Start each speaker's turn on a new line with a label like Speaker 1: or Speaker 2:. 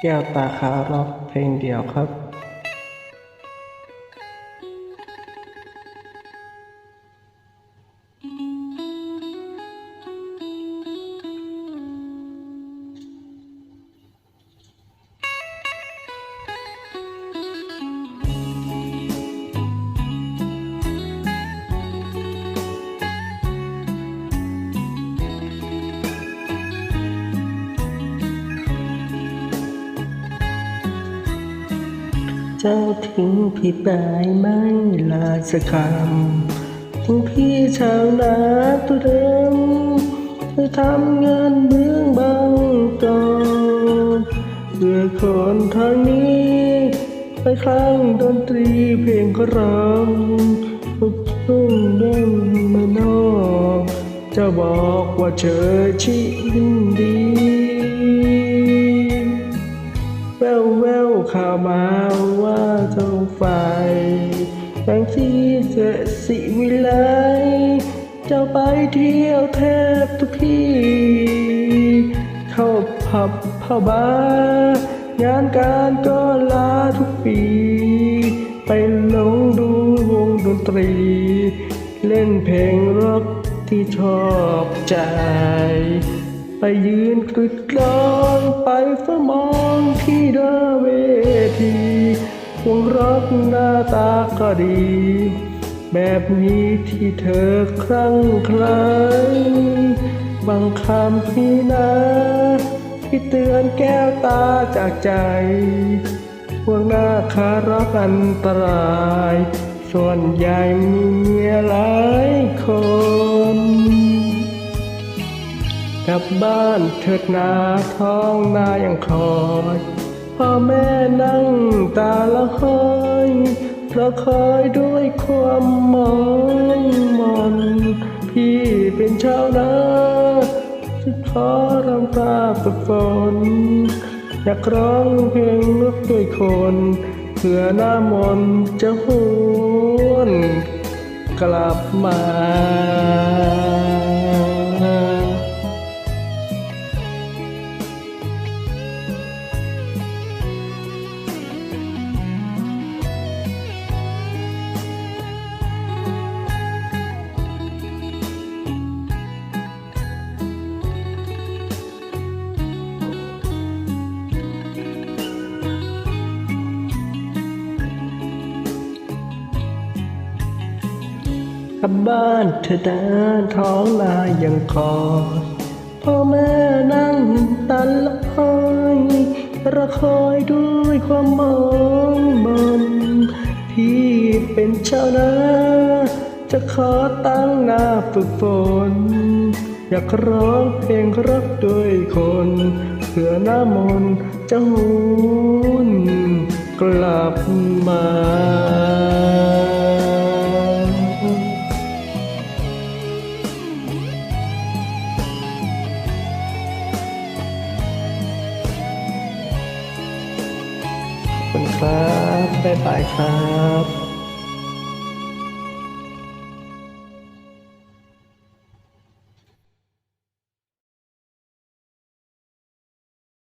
Speaker 1: แก้วตาคาร็อกเพลงเดียวครับ เจ้าทิ้งพี่ไปไม่ลาสักคำทิ้งพี่ชาวนาตัวเดิมไปทำงานเบื้องบางกอนเพื่อคนทางนี้ ไปครั้งดนตรีเพลงก็ร้องลูกทุ่งเด้งมานอกจะบอกว่าเธอชินดี ข่าวมาว่าเจ้าฝ่ายแห่งที่เสสิวิไลเจ้าไปเที่ยวแทบทุกที่ เข้าผับเข้าบาร์งานการก็ลาทุกปี ไปหลงดูวงดนตรี เล่นเพลงร็อกที่ชอบใจ ไปยืนกรีดร้องไปเฝ้ามองที่หน้าเวทีวงร็อกหน้าตาก็ดี แบบนี้ที่เธอครั้งใครบางคำพี่นะที่เตือนแก้วตาจากใจ พวกหน้าคารอกอันตราย ส่วนใหญ่มีเมียหลายคน กลับบ้านเถิดนาท้องนายังคอยพ่อแม่นั่งตาละคอยรอคอยด้วยความหมองมนพี่เป็นชาวนาที่ขอรำตาฝึกฝนอยากร้องเพลงนึกด้วยคนเพื่อหน้ามนจะหวนกลับมา กลับบ้านเธอเดินท้องนายังคอพ่อแม่นั่งตันลอยระคอยด้วยความมองมนพี่เป็นชาวนาจะขอตั้งหน้าฝึกฝน อยากร้องเพลงรักด้วยคนเพื่อหน้ามนต์จะหวนกลับมา คุณครับ บ๊ายบายครับ